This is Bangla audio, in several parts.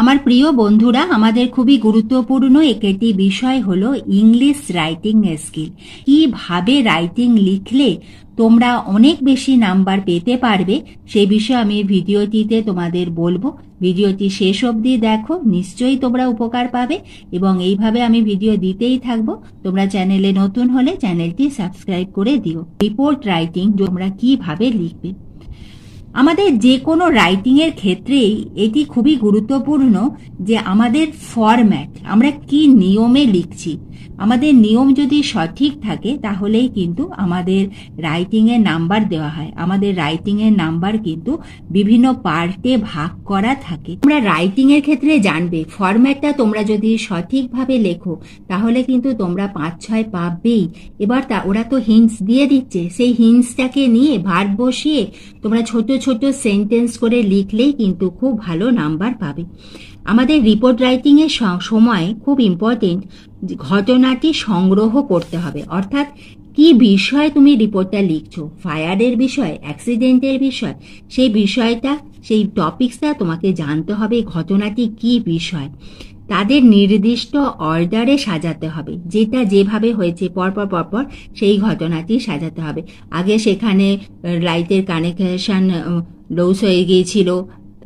আমার প্রিয় বন্ধুরা, আমাদের খুবই গুরুত্বপূর্ণ একটি বিষয় হলো ইংলিশ রাইটিং স্কিল কীভাবে রাইটিং লিখলে তোমরা অনেক বেশি নাম্বার পেতে পারবে, সে বিষয়ে আমি ভিডিওটিতে তোমাদের বলব। ভিডিওটি শেষ অবধি দেখো, নিশ্চয়ই তোমরা উপকার পাবে এবং এইভাবে আমি ভিডিও দিতেই থাকব। তোমরা চ্যানেলে নতুন হলে চ্যানেলটি সাবস্ক্রাইব করে দিও। রিপোর্ট রাইটিং তোমরা কীভাবে লিখবে? আমাদের যে কোনো রাইটিংয়ের ক্ষেত্রেই এটি খুবই গুরুত্বপূর্ণ যে আমাদের ফরম্যাট আমরা কি নিয়মে লিখছি। আমাদের নিয়ম যদি সঠিক থাকে, তাহলেই কিন্তু আমাদের রাইটিংয়ের নাম্বার দেওয়া হয়। আমাদের রাইটিংয়ের নাম্বার কিন্তু বিভিন্ন পার্টে ভাগ করা থাকে। তোমরা রাইটিংয়ের ক্ষেত্রে জানবে ফরম্যাটটা তোমরা যদি সঠিকভাবে লেখো, তাহলে কিন্তু তোমরা পাঁচ ছয় পাবেই। এবার তা, ওরা তো হিন্টস দিয়ে দিচ্ছে। সেই হিন্টসটাকে নিয়ে ভার বসিয়ে তোমরা ছোট ছোট সেন্টেন্স করে লিখলেই কিন্তু খুব ভালো নাম্বার পাবে। আমাদের রিপোর্ট রাইটিং এর সময় খুব ইম্পর্টেন্ট ঘটনাটি সংগ্রহ করতে হবে। অর্থাৎ কি বিষয়ে তুমি রিপোর্টটা লিখছো? ফায়ারের বিষয় অ্যাক্সিডেন্টের বিষয়, সেই বিষয়টা, সেই টপিকসটা তোমাকে জানতে হবে ঘটনাটি কি বিষয়? তাদের নির্দিষ্ট অর্ডারে সাজাতে হবে। যেটা যেভাবে হয়েছে, পরপর পরপর সেই ঘটনাটি সাজাতে হবে। আগে সেখানে লাইটের কানেকশন লুজ হয়ে গিয়েছিল,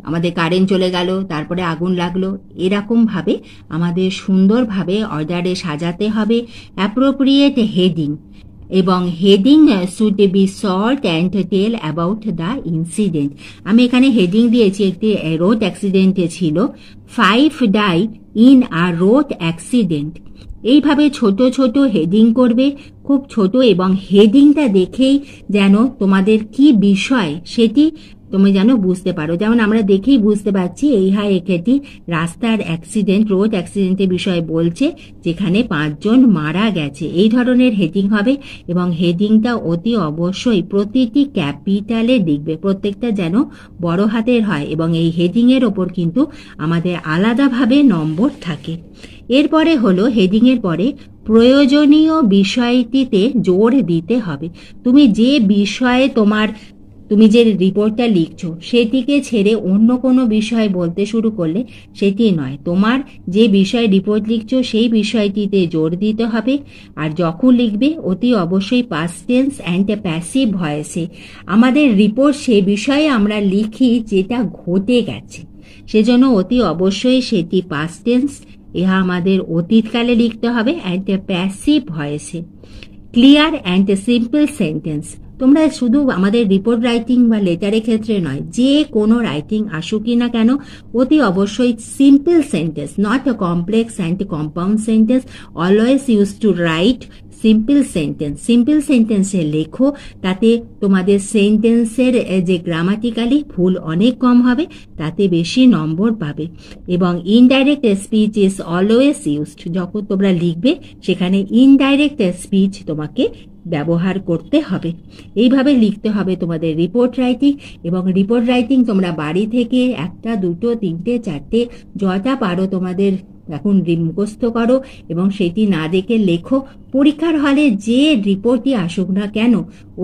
আমাদের কারেন্ট চলে গেল, তারপরে আগুন লাগল। এরকমভাবে আমাদের সুন্দরভাবে অর্ডারে সাজাতে হবে। অ্যাপ্রোপ্রিয়েট হেডিং এবং heading should be short and tell about the incident আমি এখানে হেডিং দিয়েছি, একটি রোড অ্যাক্সিডেন্টে ছিল। ফাইভ ডাই ইন আর রোড অ্যাক্সিডেন্ট এইভাবে ছোট ছোট হেডিং করবে, খুব ছোট এবং হেডিংটা দেখেই যেন তোমাদের কি বিষয় সেটি তুমি যেন বুঝতে পারো। যেমন আমরা দেখেই বুঝতে পারছি, এই হয় একটি রাস্তার অ্যাক্সিডেন্ট রোড অ্যাক্সিডেন্টের বিষয়ে বলছে, যেখানে পাঁচজন মারা গেছে। এই ধরনের হেডিং হবে এবং হেডিংটা অতি অবশ্যই প্রতিটি ক্যাপিটালে লিখবে প্রত্যেকটা যেন বড় হাতের হয় এবং এই হেডিংয়ের ওপর কিন্তু আমাদের আলাদাভাবে নম্বর থাকে। এরপরে হলো হেডিংয়ের পরে প্রয়োজনীয় বিষয়টিতে জোর দিতে হবে। তুমি যে বিষয়ে তোমার তুমি যে রিপোর্টটা লিখছো, সেটিকে ছেড়ে অন্য কোনো বিষয় বলতে শুরু করলে সেটি নয়। তোমার যে বিষয়ে রিপোর্ট লিখছো, সেই বিষয়টিতে জোর দিতে হবে। আর যখন লিখবে, অতি অবশ্যই পাস্ট টেন্স অ্যান্ড প্যাসিভ ভয়েসে আমাদের রিপোর্ট সে বিষয়ে আমরা লিখি যেটা ঘটে গেছে। সেজন্য অতি অবশ্যই সেটি পাস্ট টেন্স ইহা আমাদের অতীতকালে লিখতে হবে অ্যান্ড প্যাসিভ ভয়েসে ক্লিয়ার অ্যান্ড সিম্পল সেন্টেন্স তোমরা শুধু আমাদের রিপোর্ট রাইটিং বা লেটারের ক্ষেত্রে নয়, যে কোনো রাইটিং আসুকই না কেন, অতি অবশ্যই simple sentence not a complex and compound sentence always use to write simple sentence simple সেন্টেন্সে লেখো, তাতে তোমাদের সেন্টেন্সের যে গ্রামাটিক্যালি ভুল অনেক কম হবে, তাতে বেশি নম্বর পাবে। এবং indirect speech is always used যখন তোমরা লিখবে, সেখানে ইনডাইরেক্ট স্পিচ তোমাকে ব্যবহার করতে হবে। এইভাবে লিখতে হবে তোমাদের রিপোর্ট রাইটিং এবং রিপোর্ট রাইটিং তোমরা বাড়ি থেকে একটা, দুটো, তিনটে, চারটে, যটা পারো তোমাদের এখন মুখস্থ করো এবং সেটি না দেখে লেখো। পরীক্ষার হলে যে রিপোর্টই আসুক না কেন,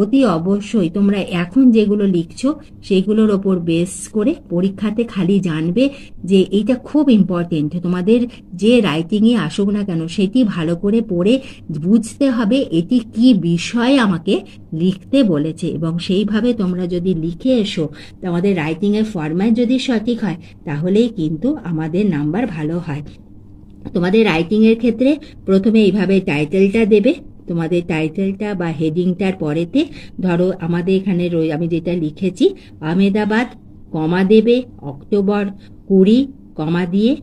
অতি অবশ্যই তোমরা এখন যেগুলো লিখছো, সেগুলোর ওপর বেস করে পরীক্ষাতে খালি জানবে যে এইটা খুব ইম্পর্টেন্ট তোমাদের যে রাইটিংয়ে আসুক না কেন, সেটি ভালো করে পড়ে বুঝতে হবে এটি কি বিষয়ে আমাকে লিখতে বলেছে। এবং সেইভাবে তোমরা যদি লিখে এসো, তোমাদের রাইটিংয়ের ফরম্যাট যদি সঠিক হয়, তাহলেই কিন্তু আমাদের নাম্বার ভালো হয়। তোমাদের রাইটিংয়ের ক্ষেত্রে প্রথমে এইভাবে টাইটেলটা দেবে। তোমাদের টাইটেলটা বা হেডিংটার পরেতে ধরো আমাদের এখানে রয়ে, আমি যেটা লিখেছি আহমেদাবাদ কমা দেবে, অক্টোবর কুড়ি, কমা দিয়ে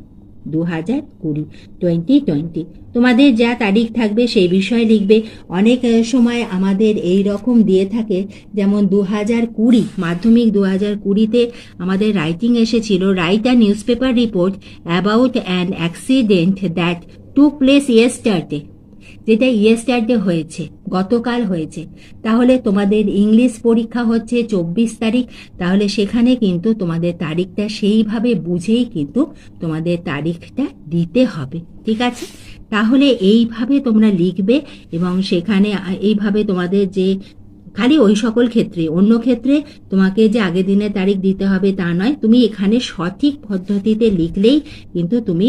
দু হাজার কুড়ি টোয়েন্টি টোয়েন্টি তোমাদের যা তারিখ থাকবে সেই বিষয়ে লিখবে। অনেক সময় আমাদের এই রকম দিয়ে থাকে, যেমন দু হাজার কুড়ি, মাধ্যমিক দু হাজার কুড়িতে আমাদের রাইটিং এসেছিল। Write a newspaper report about an accident that took place yesterday যেটা ইয়েস্টারডে হয়েছে, গতকাল হয়েছে। তাহলে তোমাদের ইংলিশ পরীক্ষা হচ্ছে চব্বিশ তারিখ, তাহলে সেখানে কিন্তু তোমাদের তারিখটা সেইভাবে বুঝেই কিন্তু তোমাদের তারিখটা দিতে হবে, ঠিক আছে? তাহলে এইভাবে তোমরা লিখবে এবং সেখানে এইভাবে তোমাদের যে খালি ওই সকল ক্ষেত্রে, অন্য ক্ষেত্রে তোমাকে যে আগের দিনের তারিখ দিতে হবে তা নয়, তুমি এখানে সঠিক পদ্ধতিতে লিখলেই কিন্তু তুমি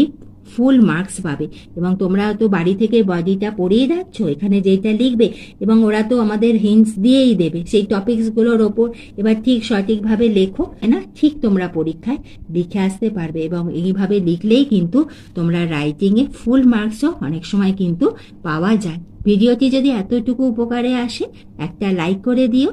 ফুল মার্কস পাবে। এবং তোমরা তো বাড়ি থেকে বডিটা পড়িয়ে যাচ্ছ, এখানে যেটা লিখবে, এবং ওরা তো আমাদের হিন্টস দিয়েই দেবে। সেই টপিকসগুলোর ওপর এবার ঠিক সঠিকভাবে লেখো না? ঠিক তোমরা পরীক্ষায় লিখে আসতে পারবে এবং এইভাবে লিখলেই কিন্তু তোমরা রাইটিংয়ে ফুল মার্কসও অনেক সময় কিন্তু পাওয়া যায়। ভিডিওটি যদি এতটুকু উপকারে আসে, একটা লাইক করে দিও।